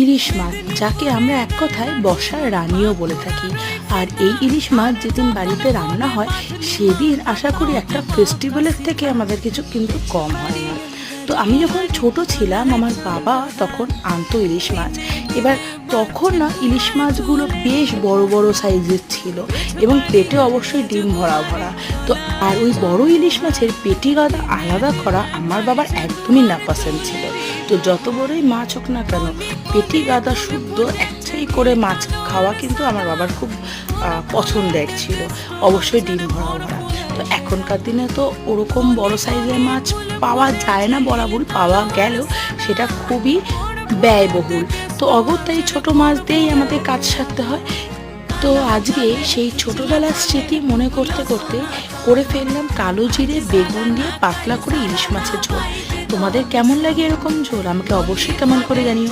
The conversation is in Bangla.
ইলিশ মাছ, যাকে আমরা এক কথায় বর্ষার রানীও বলে থাকি। আর এই ইলিশ মাছ যেদিন বাড়িতে রান্না হয়, সেদিন আশা করি একটা ফেস্টিভ্যালের থেকে আমাদের কিছু কিন্তু কম হয় না। তো আমি যখন ছোট ছিলাম, আমার বাবা তখন আনতো ইলিশ মাছ। এবার তখন না, ইলিশ মাছগুলো বেশ বড় বড় সাইজের ছিল এবং পেটে অবশ্যই ডিম ভরা ভরা। তো আর ওই বড় ইলিশ মাছের পেটি গাদা আলাদা করা আমার বাবার একদমই নাপাসেন্দ ছিল। তো যত বড়ই মাছ হোক না কেন পেটি গাদা শুদ্ধ একটাই করে মাছ খাওয়া কিন্তু আমার বাবার খুব পছন্দের ছিল। অবশ্যই ডিম ভরা ভরা তো এখনকার দিনে তো ওরকম বড় সাইজের মাছ পাওয়া যায় না বরাবরই পাওয়া গেলেও সেটা খুবই ব্যয়বহুল। তো অগত্যাই ছোট মাছ দিয়েই আমাদের কাজ সারতে হয়। তো আজকে সেই ছোটবেলার স্মৃতি মনে করতে করতে করে ফেললাম কালো জিরে, বেগুন দিয়ে পাতলা করে ইলিশ মাছের ঝোল। তোমাদের কেমন লাগে এরকম ঝোল? আমাকে অবশ্যই কেমন করে জানিও।